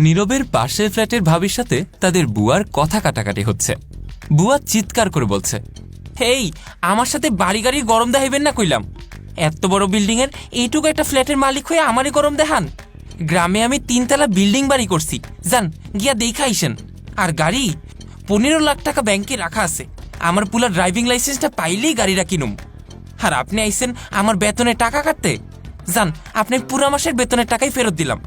নীরবের পাশের ফ্ল্যাটের ভাবির সাথে তাদের বুয়ার কথা কাটাকাটি হচ্ছে। বুয়া চিৎকার করে বলছে, হেই, আমার সাথে বাড়ি গাড়ি গরম দেখাইবেন না কইলাম। এত বড় বিল্ডিং এর এইটুকু একটা ফ্ল্যাটের মালিক হয়ে আমারই গরম দেখান। গ্রামে আমি তিনতলা বিল্ডিং বাড়ি করছি। যান, গিয়া দেখা আইসেন। আর গাড়ি, পনেরো লাখ টাকা ব্যাংকে রাখা আছে। আমার পুলা ড্রাইভিং লাইসেন্সটা পাইলেই গাড়িটা কিনুম। আর আপনি আইসেন আমার বেতনের টাকা কাটতে। যান, আপনি পুরা মাসের বেতনের টাকাই ফেরত দিলাম।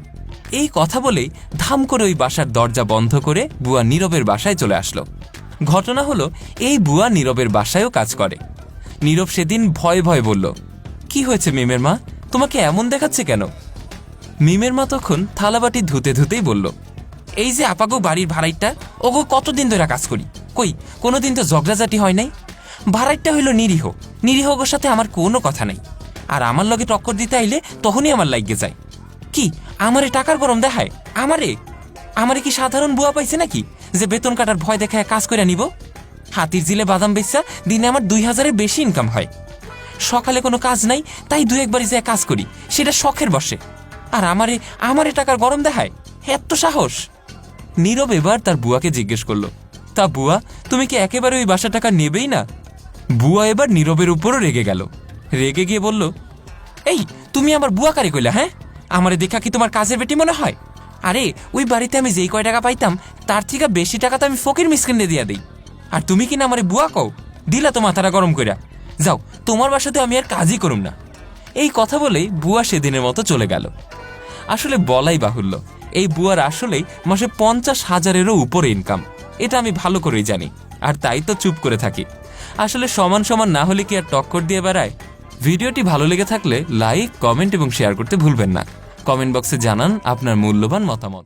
এই কথা বলেই ধাম করে ওই বাসার দরজা বন্ধ করে বুয়া নীরবের বাসায় চলে আসলো। ঘটনা হলো, এই বুয়া নীরবের বাসায়ও কাজ করে। নীরব সেদিন ভয়ে ভয়ে বলল, কি হয়েছে মিমের মা? তোমাকে এমন দেখাচ্ছে কেন? মিমের মা তখন থালাবাটি ধুতে ধুতেই বলল, এই যে আপাগো বাড়ির ভাড়াইটা ওগো কতদিন ধরে কাজ করি? কই, কোনোদিন তো ঝগড়াঝাটি হয় নাই? ভাড়াইটা হইল নিরীহ। নিরীহ ওগোর সাথে আমার কোনো কথা নাই। আর আমার লগে টক্কর দিতে আইলে তখনই আমার লাগিয়ে যায়। কি আমারে টাকার গরম দেখায়? আমারে? আমারে কি সাধারণ বুয়া পাইছে নাকি? যে বেতন কাটার ভয় দেখায় কাজ করে নিব? হাতির জিলে বাদাম বেচা দিনে আমার দুই হাজারের বেশি ইনকাম হয়। সকালে কোনো কাজ নাই, তাই দু একবারই যে কাজ করি, সেটা শখের বসে। আর আমারে আমারে টাকার গরম দেখায়? এত সাহস! নীরব এবার তার বুয়াকে জিজ্ঞেস করল, তা বুয়া, তুমি কি একেবারে ওই বাসা টাকা নেবেই না? বুয়া এবার নীরবের উপরও রেগে গেল। রেগে গিয়ে বলল, এই, তুমি আমার বুয়া কারে কইলা হ্যাঁ? আমারে দেখা কি তোমার কাজের বেটি মনে হয়? আরে, ওই বাড়িতে আমি যেই কয় টাকা পাইতাম, তার থেকে বেশি টাকা তো আমি ফকির মিসকিনে দিয়া দিই। আর তুমি কি না আমারে বুয়া কও? দিলা তো মাথাটা গরম কইরা। যাও, তোমার বাসাতে আমি আর কাজই করুম না। এই কথা বলেই বুয়া সেদিনের মতো চলে গেল। আসলে বলাই বাহুল্য, এই বুয়ার আসলেই মাসে পঞ্চাশ হাজারেরও উপরে ইনকাম এটা আমি ভালো করেই জানি, আর তাই তো চুপ করে থাকি। আসলে সমান সমান না হলে কি আর টক্কর দিয়ে বেড়ায়? ভিডিওটি ভালো লেগে থাকলে লাইক, কমেন্ট এবং শেয়ার করতে ভুলবেন না। কমেন্ট বক্সে জানান আপনার মূল্যবান মতামত।